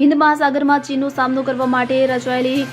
હિન્દ મહાસાગરમાં ચીનનો સામનો કરવા માટે રચાયેલી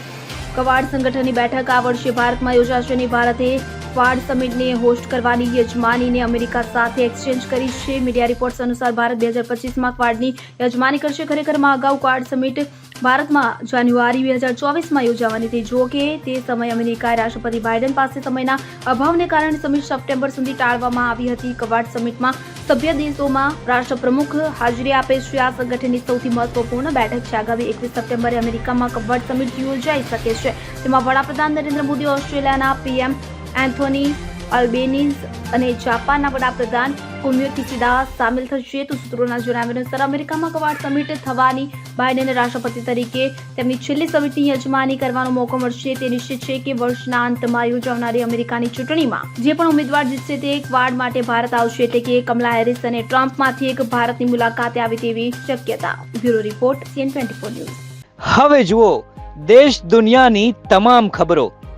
કવાડ સંગઠનની બેઠક આ વર્ષે ભારતમાં યોજાશે અને ભારતે ક્વાડ સમિટને હોસ્ટ કરવાની યજમાનીને અમેરિકા સાથે એક્સચેન્જ કરી છે. મીડિયા રિપોર્ટ્સ અનુસાર ભારત બે હજાર પચીસમાં ક્વાડની યજમાની કરશે. ખરેખરમાં અગાઉ ક્વાડ સમિટ ભારતમાં જાન્યુઆરી બે હજાર ચોવીસમાં યોજાવાની હતી. જો કે તે સમયે અમેરિકાએ રાષ્ટ્રપતિ બાઇડન પાસે સમયના અભાવને કારણે સમિટ સપ્ટેમ્બર સુધી ટાળવામાં આવી હતી. ક્વાડ સમિટમાં સભ્ય દેશોમાં રાષ્ટ્રપ્રમુખ હાજરી આપે છે. આ સંગઠનની સૌથી મહત્વપૂર્ણ બેઠક છે. આગામી એકવીસ સપ્ટેમ્બરે અમેરિકામાં કવાડ સમિટ યોજાઈ શકે છે. તેમાં વડાપ્રધાન નરેન્દ્ર મોદી, ઓસ્ટ્રેલિયાના પીએમ એન્થોની અલ્બેનીઝ અને જાપાનના વડાપ્રધાન ફુમિયો કિસિડા સામેલ થશે. તો સૂત્રોના જણાવ્યા અનુસાર અમેરિકામાં કવાડ સમિટ થવાની બાઇડેન રાષ્ટ્રપતિ તરીકે તેમની છેલ્લી સમિટની યજમાની કરવાનો મોકો મળશે. તે નિશ્ચિત છે કે વર્ષના અંતમાં યોજાનારી અમેરિકાની ચૂંટણીમાં જે પણ ઉમેદવાર જીતશે તે ક્વાડ માટે ભારત આવશે એટલે કે કમલા હેરિસ અને ટ્રમ્પમાંથી એક ભારતની મુલાકાતે આવે તેવી શક્યતા. Bureau report, CN twenty news. હવે જુઓ, દેશ દુનિયાની તમામ ખબરો.